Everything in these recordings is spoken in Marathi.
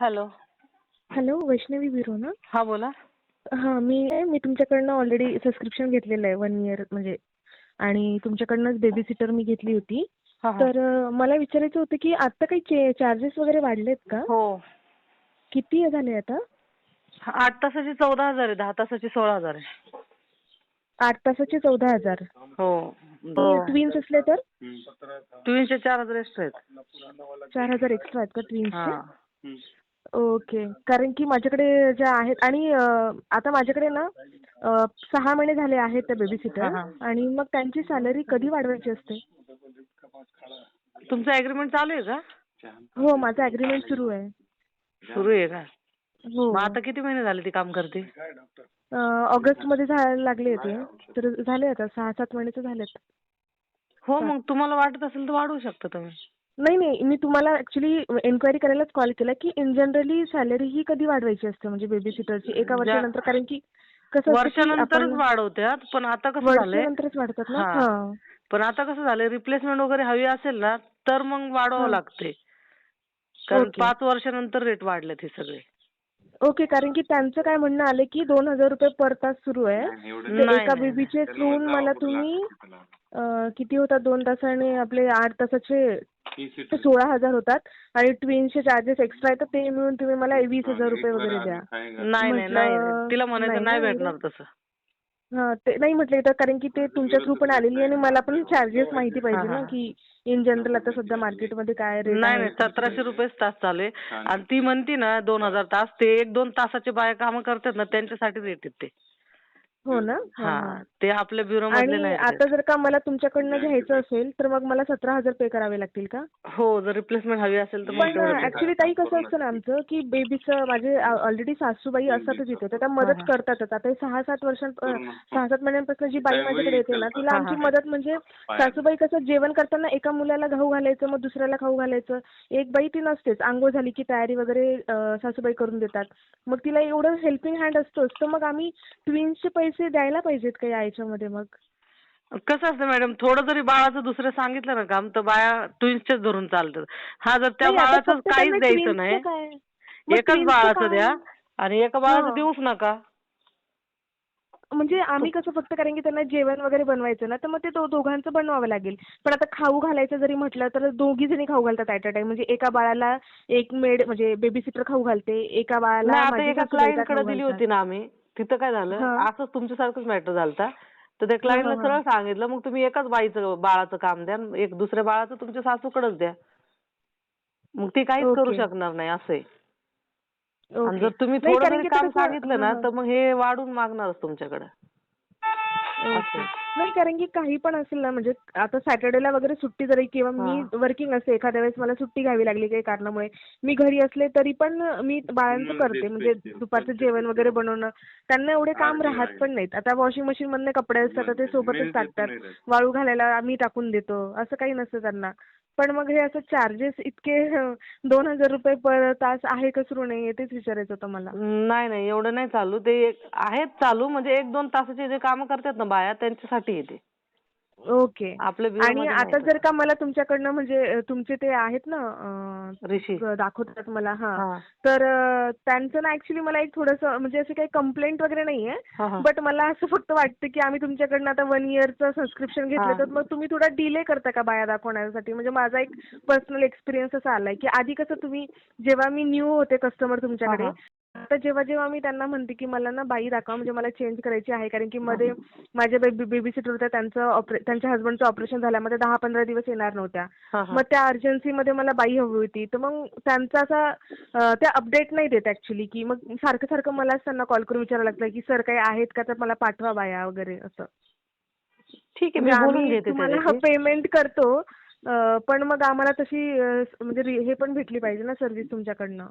हॅलो. हॅलो वैष्णवी बिरो ना? हा बोला. हां मी मी तुमच्याकडनं ऑलरेडी सबस्क्रिप्शन घेतलेलं आहे वन इयर म्हणजे. आणि तुमच्याकडनंच बेबी सिटर मी घेतली होती. हा, हा. तर मला विचारायचं होतं की आता काही चार्जेस वगैरे वाढलेत का? हो. किती झाले आता? आठ तासाची चौदा हजार आहे दहा तासाची सोळा हजार आहे. आठ तासाचे चौदा हजार. हो. ट्विन्स असले तर? ट्विनचे चार हजार एक्स्ट्रा आहेत. चार हजार एक्स्ट्रा आहेत का हा. ट्विन्सचे ओके. कारण की माझ्याकडे ज्या आहेत आणि आता माझ्याकडे ना सहा महिने झाले आहेत त्या बेबी सिटर. आणि मग त्यांची सॅलरी कधी वाढवायची असते? तुमचं अग्रीमेंट चालू आहे का? हो माझं अग्रीमेंट सुरू आहे. सुरू आहे का? हो. मग आता किती महिने झाले ती काम करते? ऑगस्टमध्ये जायला लागले होते तर झाले आता सहा सात महिन्याचे झालेत. हो मग तुम्हाला वाटत असेल तर वाढवू शकता तुम्ही. नाही नाही. मी तुम्हाला ऍक्च्युली एन्क्वायरी करायलाच कॉल केला की इन जनरली सॅलरी ही कधी वाढवायची असते? म्हणजे बेबी सिटरची एका वर्षानंतर? कारण की कसं वर्षानंतरच वाढवतात पण आता कसं झालंय? वर्षानंतरच वाढतात ना? हा. हा. पण आता कसं झालंय? रिप्लेसमेंट वगैरे हवी असेल ना तर मग वाढवावं हा. लागते. कारण. पाच वर्षानंतर रेट वाढलेत हे सगळे. ओके. कारण की त्यांचं काय म्हणणं आलं की दोन हजार रुपये पर तास सुरू आहे. एका. बेबीचे ठेवून मला तुम्ही किती होतात? दोन तासाने आपले आठ तासाचे सोळा हजार होतात. आणि ट्विन्सचे चार्जेस एक्स्ट्रा येतात ते मिळून तुम्ही मला वीस हजार रुपये वगैरे द्या. नाही नाही म्हटलं, नाही. तिला म्हणायचं नाही भेटणार तसं. हा ते नाही म्हटलं तर कारण की ते तुमच्या थ्रू पण आलेली आणि मला पण चार्जेस माहिती पाहिजे ना. की इन जनरल आता सध्या मार्केटमध्ये काय रेट नाही नाही सतराशे रुपयेच तास चालू आहे. आणि ती म्हणती ना दोन हजार तास ते एक दोन तासाचे बाया कामं करतात ना त्यांच्यासाठी रेट आहेत ते. हो ना? हा, हा. हा. ते आपल्या ब्युरो मधले आणि नाही आता जर का मला तुमच्याकडनं घ्यायचं असेल तर मग मला सतरा हजार पे करावे लागतील का? हो जर रिप्लेसमेंट हवी असेल तर मग पण तेवढं ऍक्च्युली ताई कसं असतं ना आमचं की बेबीचं माझे ऑलरेडी सासूबाई असतातच इथे तर त्या मदत. करतातच. आता हे सहा सात वर्षां सहा सात महिन्यांपासून जी बाई माझ्याकडे येते ना तिला आमची. मदत म्हणजे सासूबाई कसं जेवण करताना एका मुलाला गहू घालायचं मग दुसऱ्याला खाऊ घालायचं. एक बाई ती नसतेच आंघोळ झाली की तयारी वगैरे अं, सासूबाई करून देतात. मग तिला एवढं हेल्पिंग हँड असतोच तर मग आम्ही ट्विन्सचे पैसे द्यायला पाहिजेत का या याच्यामध्ये मग कसं असतं मॅडम थोडं जरी बाळाचं दुसरं सांगितलं ना काम तर बाया ट्विन्सचेच धरून चालतात हा जर त्या नाही, आता बाळाचं फक्त काहीच त्यांना द्यायचं twins चं नाही काय? मग एकाच twins चं बाळाचं काय? द्या आणि एका बाळाचं हा. देऊच नका म्हणजे आम्ही कसं फक्त कारण की त्यांना जेवण वगैरे बनवायचं ना तर मग ते दो- दोघांचं बनवावं लागेल पण आता खाऊ घालायचं जरी म्हटलं तर दोघी जणी खाऊ घालतात ऍट अ टाइम म्हणजे एका बाळाला एक मेड म्हणजे बेबी सिटर खाऊ घालते एका बाळाला नाही आता माझी एका सासूबाई क्लायंटकडे खाऊ दिली घालतात. होती ना आम्ही तिथं काय झालं. असंच तुमच्यासारखंच मॅटर झालता तर त्या क्लायंटला. सरळ सांगितलं मग तुम्ही एकाच बाईचं बाळाचं काम द्या एक दुसऱ्या बाळाचं तुमच्या सासूकडेच द्या मग ती काहीच करू. शकणार नाही असं आहे. जर तुम्ही थोडं जरी काम सांगितलं ना तर मग हे वाढून मागणारच तुमच्याकडे हा. नाही कारण की काही पण असेल ना म्हणजे आता सॅटर्डेला वगैरे सुट्टी जरी किंवा मी. वर्किंग असते एखाद्या वेळेस मला सुट्टी घ्यावी लागली काही कारणामुळे मी घरी असले तरी पण मी बाळांचं करते म्हणजे दुपारचं जेवण वगैरे बनवणं त्यांना एवढे काम राहत पण नाहीत. आता वॉशिंग मशीन मधले कपडे असतात तर ते सोबतच टाकतात. वाळू घालायला आम्ही टाकून देतो असं काही नसतं त्यांना. पण मग हे असं चार्जेस इतके दोन हजार रुपये पर तास आहे का सुरू नाहीये तेच विचारायचं होतं मला. नाही नाही एवढं नाही चालू. ते एक- आहेत चालू म्हणजे एक दोन तासाचे जे काम करतात ना बाया त्यांच्यासाठी येते ओके. आणि आता जर का मला तुमच्याकडनं म्हणजे तुमचे ते आहेत ना दाखवतात मला हा. तर त्यांचं ना ऍक्च्युली मला एक थोडंसं म्हणजे असं काही कंप्लेंट वगैरे नाहीये. बट मला असं फक्त वाटतं की आम्ही तुमच्याकडनं आता वन इयरचं सबस्क्रिप्शन घेतलं. तर मग तुम्ही थोडा डिले करता का बाया दाखवण्यासाठी? म्हणजे माझा एक पर्सनल एक्सपिरियन्स असा आलाय की आधी कसं तुम्ही जेव्हा मी न्यू होते कस्टमर तुमच्याकडे आता जेव्हा जेव्हा मी त्यांना म्हणते की मला ना बाई दाखवा म्हणजे मला चेंज करायची आहे कारण की मध्ये माझ्या बेबी बेबी सिटर होत्या त्यांचं ऑपरे त्यांच्या हस्बंडचं ऑपरेशन झाल्यामध्ये दहा पंधरा दिवस येणार नव्हत्या. मग त्या अर्जन्सीमध्ये मला बाई हवी होती. तर मग त्यांचा असा त्या अपडेट नाही देत ऍक्च्युली की मग सारखं सारखं मलाच त्यांना कॉल करून विचारावं लागतं की सर काही आहेत का? तर मला पाठवा बाया वगैरे असं. ठीक आहे मी म्हणजे तुम्हाला पेमेंट करतो पण मग आम्हाला तशी म्हणजे हे पण भेटली पाहिजे ना सर्व्हिस तुमच्याकडनं.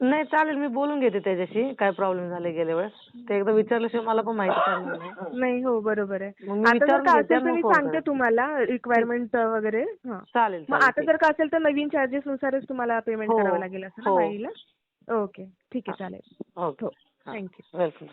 नाही चालेल मी बोलून घेते त्याच्याशी. काय प्रॉब्लेम झाले गेल्या वेळेस. ते एकदा विचारल्याशिवाय मला पण माहिती पडणार नाही. नाही हो बरोबर आहे. मग मी आता जर विचारून का घेते असेल तर आणि मी मग phone सांगते. तुम्हाला रिक्वायरमेंट वगैरे. हा. चालेल मग चालेल आता ठीक. जर का असेल तर नवीन चार्जेस नुसारच तुम्हाला पेमेंट हो, करावं लागेल असं ना हो. बाईला? ओके ठीक आहे चालेल. ओके. हो थँक्यू वेलकम